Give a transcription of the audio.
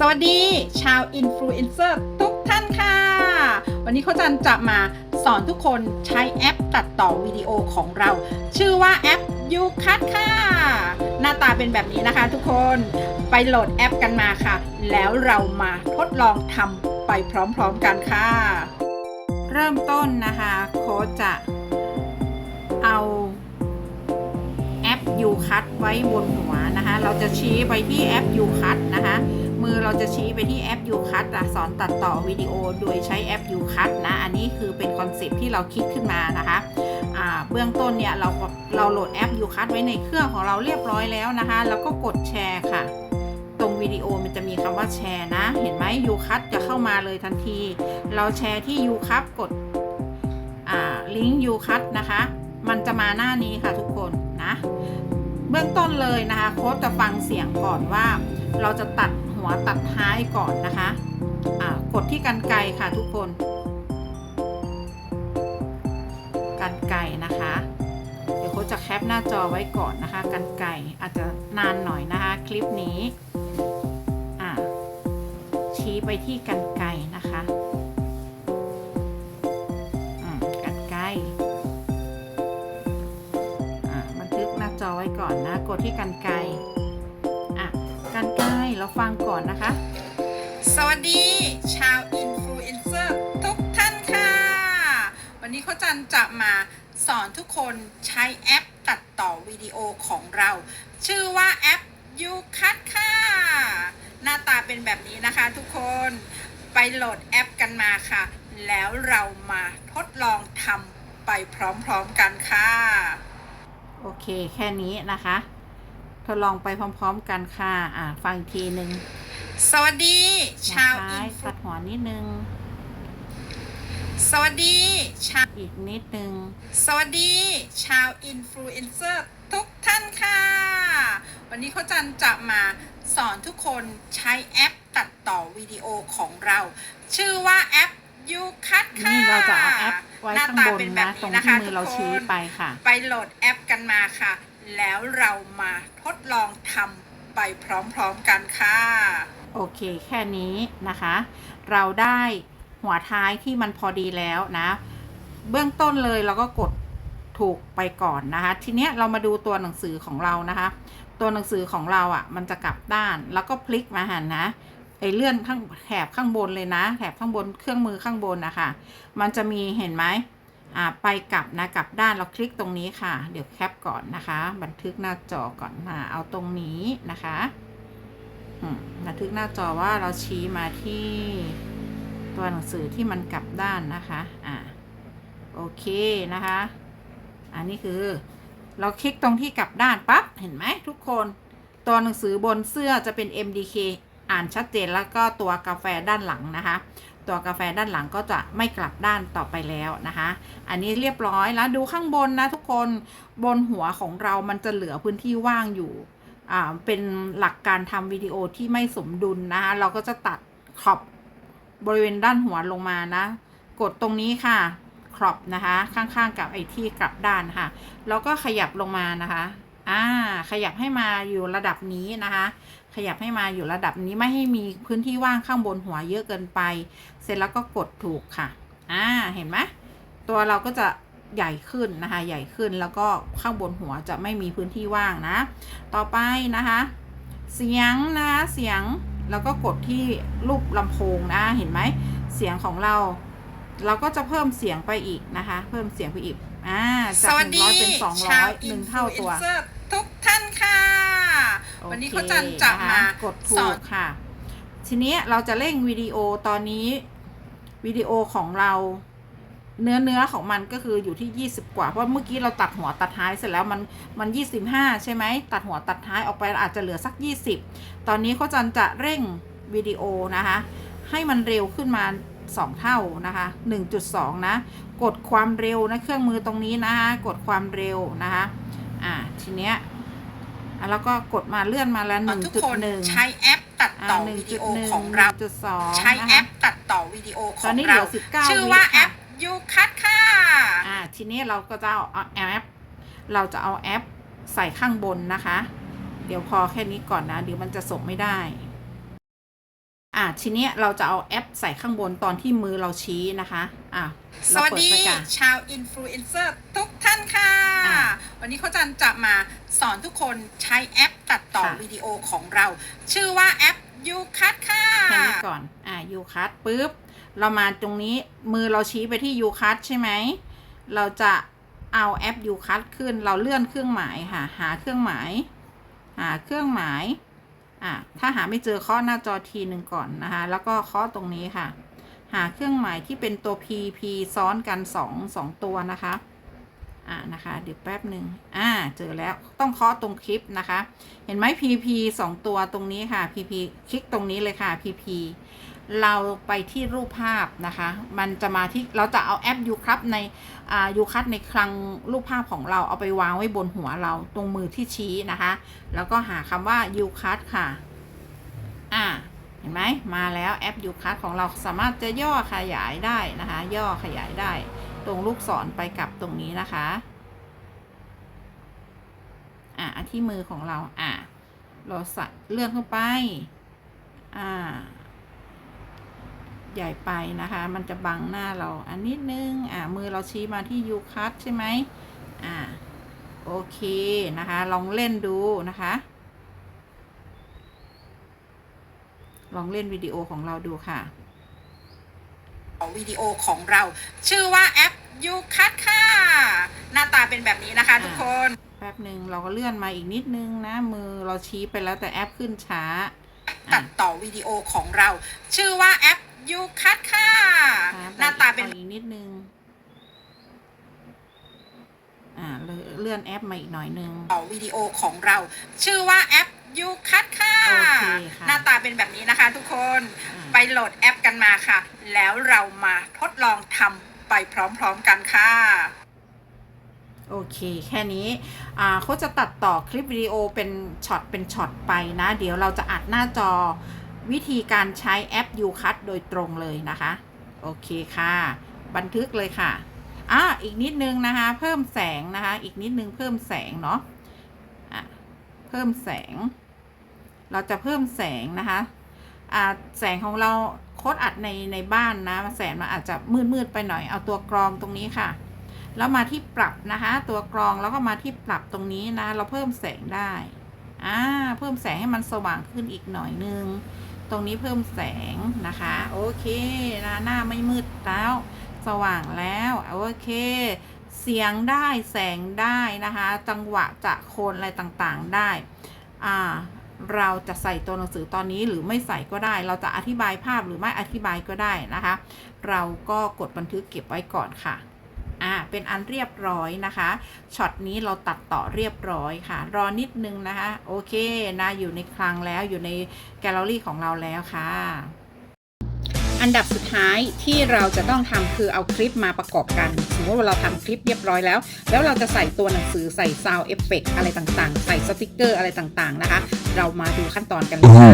สวัสดีชาวอินฟลูเอนเซอร์ทุกท่านค่ะ วันนี้เขาจันจะมาสอนทุกคนใช้แอปตัดต่อวิดีโอของเรา ชื่อว่าแอป u c u t ค่ะ หน้าตาเป็นแบบนี้นะคะทุกคนไปโหลดแอปกันมาค่ะ แล้วเรามาทดลองทำไปพร้อมๆกันค่ะ เริ่มต้นนะคะโค้ชจะเอาแอป u c u t ไว้บนหัวนะคะ เราจะชี้ไปที่แอป u c u t นะคะ มือเราจะชี้ไปที่แอป u c u t อะสอนตัดต่อวิดีโอโดยใช้แอป u c u t นะ อันนี้คือเป็นคอนเซปที่เราคิดขึ้นมานะคะเบื้องต้นเนี่ยเราเราโหลดแอป u c u t ไว้ในเครื่องของเราเรียบร้อยแล้วนะคะ แล้วก็กดแชร์ค่ะ ตรงวิดีโอมันจะมีคำว่าแชร์นะ เห็นไหม u c u t จะเข้ามาเลยทันที เราแชร์ที่ u c u t กดลิงก์ u c u t นะคะ มันจะมาหน้านี้ค่ะทุกคนนะ เบื้องต้นเลยนะคะโค้ดจะฟังเสียงก่อนว่าเราจะตัด หัวตัดท้ายก่อนนะคะอ่ากดที่กันไกค่ะทุกคน กันไกนะคะ เดี๋ยวโค้ดจะแคปหน้าจอไว้ก่อนนะคะ กันไกอาจจะนานหน่อยนะคะคลิปนี้อ่าชี้ไปที่กันไกนะคะกันไก่บันทึกหน้าจอไว้ก่อนนะ กดที่กันไกอะกันไก เราฟังก่อนนะคะ สวัสดี ชาวอินฟลูเอนเซอร์ทุกท่านค่ะ วันนี้เขาจันจะมาสอนทุกคนใช้แอปตัดต่อวิดีโอของเรา ชื่อว่าแอป u c u t ค่ะ หน้าตาเป็นแบบนี้นะคะทุกคนไปโหลดแอปกันมาค่ะ แล้วเรามาทดลองทำไปพร้อมๆกันค่ะ โอเคแค่นี้นะคะ ทดลองไปพร้อม ๆ กันค่ะ อ่าฟังอีกทีหนึ่งสวัสดี ชาวอินตัดหัวนิดนึง สวัสดี ชาว อีกนิดนึง สวัสดี ชาวอินฟลูเอนเซอร์ทุกท่านค่ะ วันนี้เขาจันจะมาสอนทุกคนใช้แอปตัดต่อวิดีโอของเรา ชื่อว่าแอป u c u t ค่ะนี่เราจะเอาแอปไว้หน้าข้างตาบนเป็นแบนะบตรงนี้นะที่คะมือเราทุกชี้คนไปค่ะ ไปโหลดแอปกันมาค่ะ แล้วเรามาทดลองทำไปพร้อมๆกันค่ะ โอเคแค่นี้นะคะ เราได้หัวท้ายที่มันพอดีแล้วนะ เบื้องต้นเลยเราก็กดถูกไปก่อนนะคะ ทีเนี้ยเรามาดูตัวหนังสือของเรานะคะ ตัวหนังสือของเราอะ่ะ มันจะกลับด้านแล้วก็พลิกมาหันนะไอเลื่อนข้างแถบข้างบนเลยนะ แถบข้างบนเครื่องมือข้างบนนะคะ มันจะมีเห็นไหม ไปกลับนะกลับด้านเราคลิกตรงนี้ค่ะ เดี๋ยวแคปก่อนนะคะ บันทึกหน้าจอก่อนมาเอาตรงนี้นะคะบันทึกหน้าจอว่าเราชี้มาที่ตัวหนังสือที่มันกลับด้านนะคะอ่าโอเคนะคะ อันนี้คือ เราคลิกตรงที่กลับด้านปั๊บเห็นไหมทุกคนตัวหนังสือบนเสื้อจะเป็น MDK อ่านชัดเจนแล้วก็ตัวกาแฟด้านหลังนะคะ ตัวกาแฟด้านหลังก็จะไม่กลับด้านต่อไปแล้วนะคะ อันนี้เรียบร้อยแล้วดูข้างบนนะทุกคนบนหัวของเรามันจะเหลือพื้นที่ว่างอยู่เป็นหลักการทำวิดีโอที่ไม่สมดุลนะคะ เราก็จะตัดขอบบริเวณด้านหัวลงมานะ กดตรงนี้ค่ะครอบนะคะ ข้างๆกับไอที่กลับด้านค่ะ แล้วก็ขยับลงมานะคะ อ่า ขยับให้มาอยู่ระดับนี้นะคะ ขยับให้มาอยู่ระดับนี้ไม่ให้มีพื้นที่ว่างข้างบนหัวเยอะเกินไป เสร็จแล้วก็กดถูกค่ะ อ่า เห็นไหมตัวเราก็จะใหญ่ขึ้นนะคะ ใหญ่ขึ้นแล้วก็ข้างบนหัวจะไม่มีพื้นที่ว่างนะ ต่อไปนะคะ เสียงนะคะเสียงแล้วก็กดที่รูปลำโพงนะ เห็นไหม เสียงของเรา เราก็จะเพิ่มเสียงไปอีกนะคะ เพิ่มเสียงไปอีก อ่า จากหนึ่งร้อยเป็นสองร้อยหนึ่งเท่าตัว วันนี้เขาจันจะมากดถูกค่ะ ทีนี้เราจะเร่งวิดีโอตอนนี้วิดีโอของเราเนื้อเนื้อของมันก็คืออยู่ที่ 20 กว่า เพราะเมื่อกี้เราตัดหัวตัดท้ายเสร็จแล้วมันมัน25 ใช่ไหมตัดหัวตัดท้ายออกไปอาจจะเหลือสัก 20 ตอนนี้เขาจันจะเร่งวิดีโอนะคะ ให้มันเร็วขึ้นมา 2 เท่านะคะ 1.2 นะ กดความเร็วนะเครื่องมือตรงนี้นะคะ กดความเร็วนะคะ อ่าทีเนี้ยอะ แล้วก็กดมาเลื่อนมาแล้วหนึ่งทุกจุดคนหนึ่งใช้แอปตัดต่อวิดีโอของเราจุดสองใช้แอปตัดต่อวิดีโอขตออนงนี้เหลืเราอสิบเก้าชื่อว่าแอป u c u t ค่ะอ่าทีนี้เราก็จะเอาแอป เราจะเอาแอปใส่ข้างบนนะคะ เดี๋ยวพอแค่นี้ก่อนนะ เดี๋ยวมันจะส่งไม่ได้อะทีเนี้ยเราจะเอาแอปใส่ข้างบนตอนที่มือเราชี้นะคะอะสเราวัสเปิดดีไปกันชาวอินฟลูเอนเซอร์ทุกท่านค่ะอ่า วันนี้เขาจันจะมาสอนทุกคนใช้แอปตัดต่อค่ะ วิดีโอของเรา ชื่อว่าแอปยูคัทค่ะ แค่นี้ก่อน อะยูคัสปุ๊บ เรามาตรงนี้มือเราชี้ไปที่ยูคัสใช่ไหม เราจะเอาแอปยูคัสขึ้น เราเลื่อนเครื่องหมายค่ะ หาเครื่องหมาย หาเครื่องหมาย อะถ้าหาไม่เจอเคาะหน้าจอทีหนึ่งก่อนนะคะ แล้วก็เคาะตรงนี้ค่ะ หาเครื่องหมายที่เป็นตัว P P ซ้อนกันสองสองตัวนะคะ อ่านะคะ เดี๋ยวแป๊บหนึ่งอ่า เจอแล้วต้องเคาะตรงคลิปนะคะ เห็นไหม PP สองตัวตรงนี้ค่ะ PP คลิกตรงนี้เลยค่ะ PP เราไปที่รูปภาพนะคะ มันจะมาที่เราจะเอาแอปยูครับในอ่ายูคัดในคลังรูปภาพของเราเอาไปวางไว้บนหัวเราตรงมือที่ชี้นะคะ แล้วก็หาคำว่ายูคัดค่ะ อ่าเห็นไหมมาแล้วแอปยูคัดของเราสามารถจะย่อขยายได้นะคะ ย่อขยายได้ ตรงลูกศรไปกับตรงนี้นะคะ อะที่มือของเรา อะ เราส่เลื่อนเข้าไป อ่า ใหญ่ไปนะคะ มันจะบังหน้าเรา อันนิดนึง อ่ามือเราชี้มาที่ยูคัตใช่ไหมอ่า โอเคนะคะ ลองเล่นดูนะคะ ลองเล่นวิดีโอของเราดูค่ะ วิดีโอของเรา ชื่อว่าแอปยูคัทค่ะ หน้าตาเป็นแบบนี้นะคะอ่าทุกคน แป๊บหนึ่งเราก็เลื่อนมาอีกนิดนึงนะ มือเราชี้ไปแล้วแต่แอปขึ้นช้า ตัดต่อวิดีโอของเรา ชื่อว่าแอปยูคัทค่ะครับหน้าตาเป็นออีกนิดนึงอ่าเลื่อนแอปมาอีกหน่อยนึงต่อวิดีโอของเรา ชื่อว่าแอป ยูคัทค่ะ โอเคค่ะ หน้าตาเป็นแบบนี้นะคะทุกคนอ่าไปโหลดแอปกันมาค่ะ แล้วเรามาทดลองทำไปพร้อมๆกันค่ะ โอเค แค่นี้อ่าเขาจะตัดต่อคลิปวิดีโอเป็นช็อตเป็นช็อตไปนะ เดี๋ยวเราจะอัดหน้าจอวิธีการใช้แอป UCut โดยตรงเลยนะคะ โอเคค่ะ บันทึกเลยค่ะอ่าอีกนิดนึงนะคะ เพิ่มแสงนะคะ อีกนิดนึงเพิ่มแสงเนาะอะเพิ่มแสง เราจะเพิ่มแสงนะคะแสงของเราโคดอัดในในบ้านนะแสงมันอาจจะมืดมืดๆไปหน่อยเอาตัวกรองตรงนี้ค่ะ แล้วมาที่ปรับนะคะ ตัวกรองแล้วก็มาที่ปรับตรงนี้นะ เราเพิ่มแสงได้อ่าเพิ่มแสงให้มันสว่างขึ้นอีกหน่อยนึงตรงนี้เพิ่มแสงนะคะ โอเคนะหน้าไม่มืดแล้ว สว่างแล้วโอเค เสียงได้แสงได้นะคะ จังหวะจะโคนอะไรต่างๆได้อ่า เราจะใส่ตัวหนังสือตอนนี้หรือไม่ใส่ก็ได้ เราจะอธิบายภาพหรือไม่อธิบายก็ได้นะคะ เราก็กดบันทึกเก็บไว้ก่อนค่ะอ่าเป็นอันเรียบร้อยนะคะช็อตนี้เราตัดต่อเรียบร้อยค่ะ รอนิดนึงนะคะ โอเคนะอยู่ในคลังแล้วอยู่ในแกลเลอรี่ของเราแล้วค่ะ อันดับสุดท้ายที่เราจะต้องทำคือเอาคลิปมาประกอบกัน สมมติว่าเราทำคลิปเรียบร้อยแล้ว แล้วเราจะใส่ตัวหนังสือใส่ซาวเอฟเฟกอะไรต่างๆ ใส่สติกเกอร์อะไรต่างๆนะคะ เรามาดูขั้นตอนกันเลยค่ะ